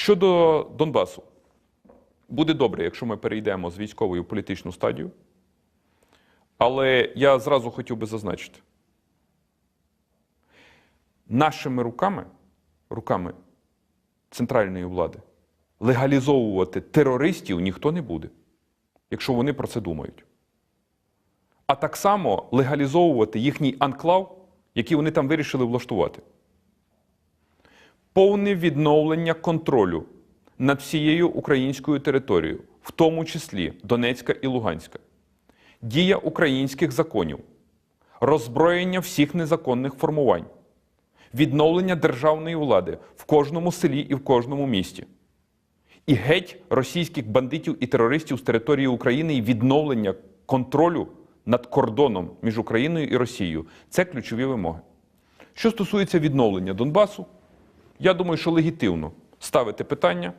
Щодо Донбасу, буде добре, якщо ми перейдемо з військової в політичну стадію. Але я зразу хотів би зазначити: нашими руками, руками центральної влади, легалізовувати терористів ніхто не буде, якщо вони про це думають. А так само легалізовувати їхній анклав, який вони там вирішили влаштувати. Повне відновлення контролю над всією українською територією, в тому числі Донецька і Луганська, дія українських законів, роззброєння всіх незаконних формувань, відновлення державної влади в кожному селі і в кожному місті, і геть російських бандитів і терористів з території України і відновлення контролю над кордоном між Україною і Росією. Це ключові вимоги. Що стосується відновлення Донбасу, я думаю, що легітимно ставити питання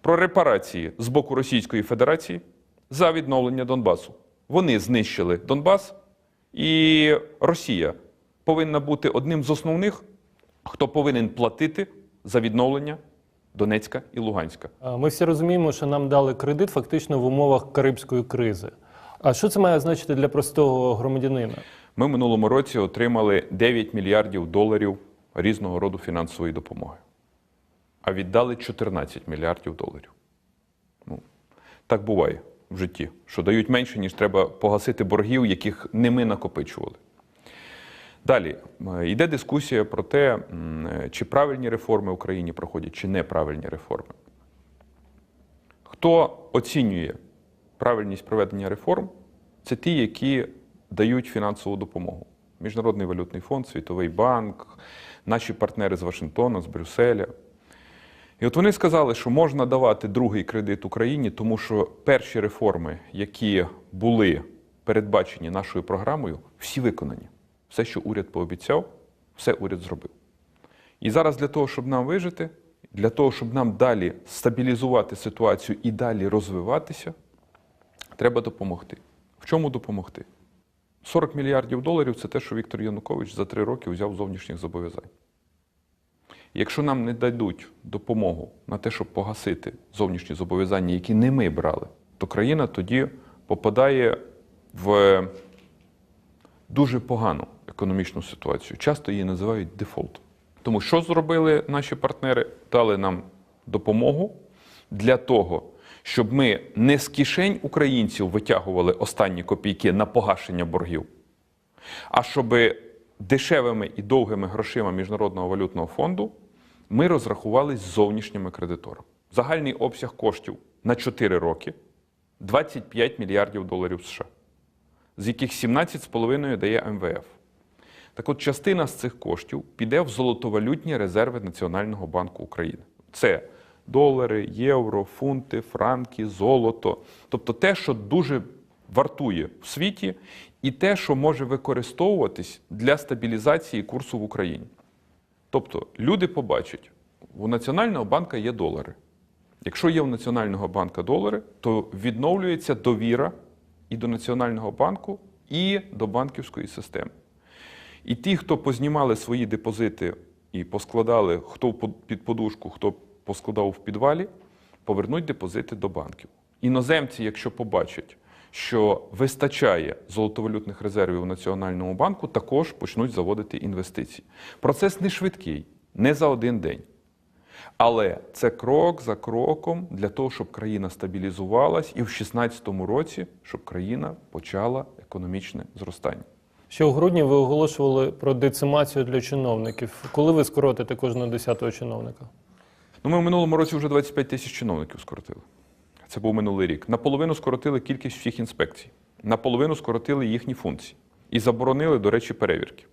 про репарації з боку Російської Федерації за відновлення Донбасу. Вони знищили Донбас, і Росія повинна бути одним з основних, хто повинен платити за відновлення Донецька і Луганська. Ми всі розуміємо, що нам дали кредит фактично в умовах карибської кризи. А що це має значити для простого громадянина? Ми в минулому році отримали 9 мільярдів доларів різного роду фінансової допомоги, а віддали 14 мільярдів доларів. Ну, так буває в житті, що дають менше, ніж треба погасити боргів, яких не ми накопичували. Далі йде дискусія про те, чи правильні реформи в Україні проходять, чи неправильні реформи. Хто оцінює правильність проведення реформ, це ті, які дають фінансову допомогу. Міжнародний валютний фонд, Світовий банк, наші партнери з Вашингтона, з Брюсселя. І от вони сказали, що можна давати другий кредит Україні, тому що перші реформи, які були передбачені нашою програмою, всі виконані. Все, що уряд пообіцяв, все уряд зробив. І зараз для того, щоб нам вижити, для того, щоб нам далі стабілізувати ситуацію і далі розвиватися, треба допомогти. В чому допомогти? 40 мільярдів доларів це те, що Віктор Янукович за три роки взяв зовнішніх зобов'язань. Якщо нам не дадуть допомогу на те, щоб погасити зовнішні зобов'язання, які не ми брали, то країна тоді попадає в дуже погану економічну ситуацію. Часто її називають дефолт. Тому що зробили наші партнери? Дали нам допомогу для того, щоб ми не з кишень українців витягували останні копійки на погашення боргів, а щоб дешевими і довгими грошима Міжнародного валютного фонду ми розрахувались з зовнішніми кредиторами. Загальний обсяг коштів на 4 роки 25 мільярдів доларів США, з яких 17,5 дає МВФ. Так от частина з цих коштів піде в золотовалютні резерви Національного банку України. Це долари, євро, фунти, франки, золото. Тобто те, що дуже вартує в світі, і те, що може використовуватись для стабілізації курсу в Україні. Тобто люди побачать, у Національного банка є долари. Якщо є у Національного банка долари, то відновлюється довіра і до Національного банку, і до банківської системи. І ті, хто познімали свої депозити і поскладали, хто під подушку, хто поскладав в підвалі, повернуть депозити до банків. Іноземці, якщо побачать, що вистачає золотовалютних резервів у Національному банку, також почнуть заводити інвестиції. Процес не швидкий, не за один день. Але це крок за кроком для того, щоб країна стабілізувалась, і в 2016 році, щоб країна почала економічне зростання. Ще у грудні ви оголошували про децимацію для чиновників. Коли ви скоротите кожного десятого чиновника? Ну, ми в минулому році вже 25 тисяч чиновників скоротили. Це був минулий рік. Наполовину скоротили кількість всіх інспекцій, наполовину скоротили їхні функції і заборонили, до речі, перевірки.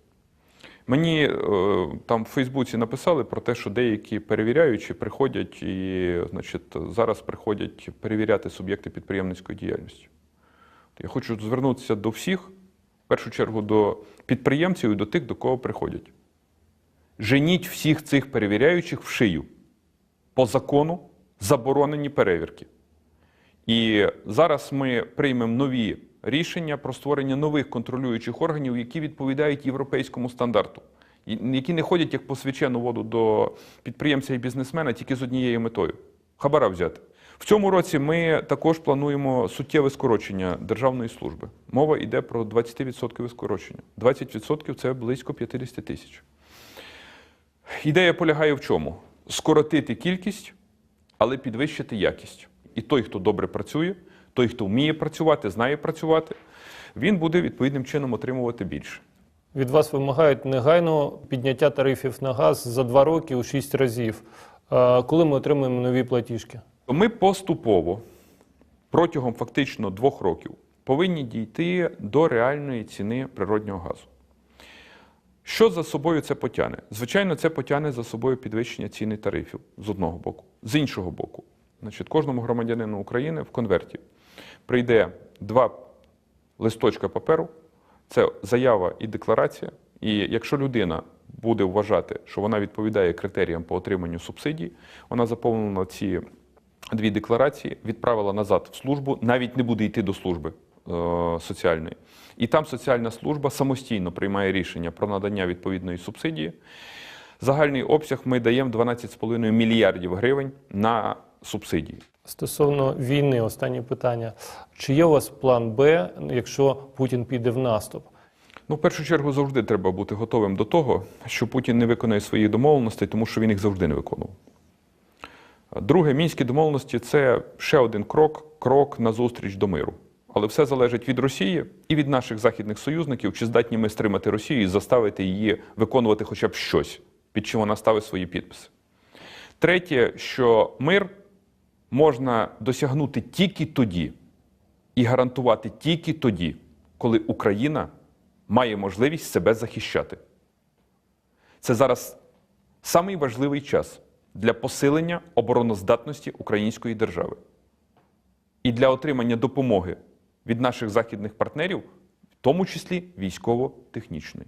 Мені е, там в Фейсбуці написали про те, що деякі перевіряючі приходять і, значить, зараз приходять перевіряти суб'єкти підприємницької діяльності. Я хочу звернутися до всіх, в першу чергу до підприємців і до тих, до кого приходять. Женіть всіх цих перевіряючих в шию. По закону заборонені перевірки. І зараз ми приймемо нові рішення про створення нових контролюючих органів, які відповідають європейському стандарту, які не ходять як по свячену воду до підприємця і бізнесмена тільки з однією метою хабара взяти. В цьому році ми також плануємо суттєве скорочення державної служби. Мова йде про 20% скорочення. 20% це близько 50 тисяч. Ідея полягає в чому? Скоротити кількість, але підвищити якість. І той, хто добре працює, той, хто вміє працювати, знає працювати, він буде відповідним чином отримувати більше. Від вас вимагають негайно підняття тарифів на газ за два роки у шість разів. Коли ми отримаємо нові платіжки? Ми поступово протягом фактично двох років повинні дійти до реальної ціни природнього газу. Що за собою це потягне? Звичайно, це потягне за собою підвищення ціни тарифів з одного боку. З іншого боку, значить, кожному громадянину України в конверті прийде два листочка паперу, це заява і декларація. І якщо людина буде вважати, що вона відповідає критеріям по отриманню субсидій, вона заповнила ці дві декларації, відправила назад в службу, навіть не буде йти до служби е, соціальної. І там соціальна служба самостійно приймає рішення про надання відповідної субсидії. Загальний обсяг ми даємо 12,5 мільярдів гривень на субсидії. Стосовно війни, останнє питання. Чи є у вас план Б, якщо Путін піде в наступ? Ну, в першу чергу, завжди треба бути готовим до того, що Путін не виконає свої домовленості, тому що він їх завжди не виконував. Друге, мінські домовленості це ще один крок, крок на зустріч до миру. Але все залежить від Росії і від наших західних союзників, чи здатні ми стримати Росію і заставити її виконувати хоча б щось, під чим вона ставить свої підписи. Третє, що мир можна досягнути тільки тоді і гарантувати тільки тоді, коли Україна має можливість себе захищати. Це зараз самий важливий час для посилення обороноздатності української держави і для отримання допомоги від наших західних партнерів, в тому числі військово-технічної.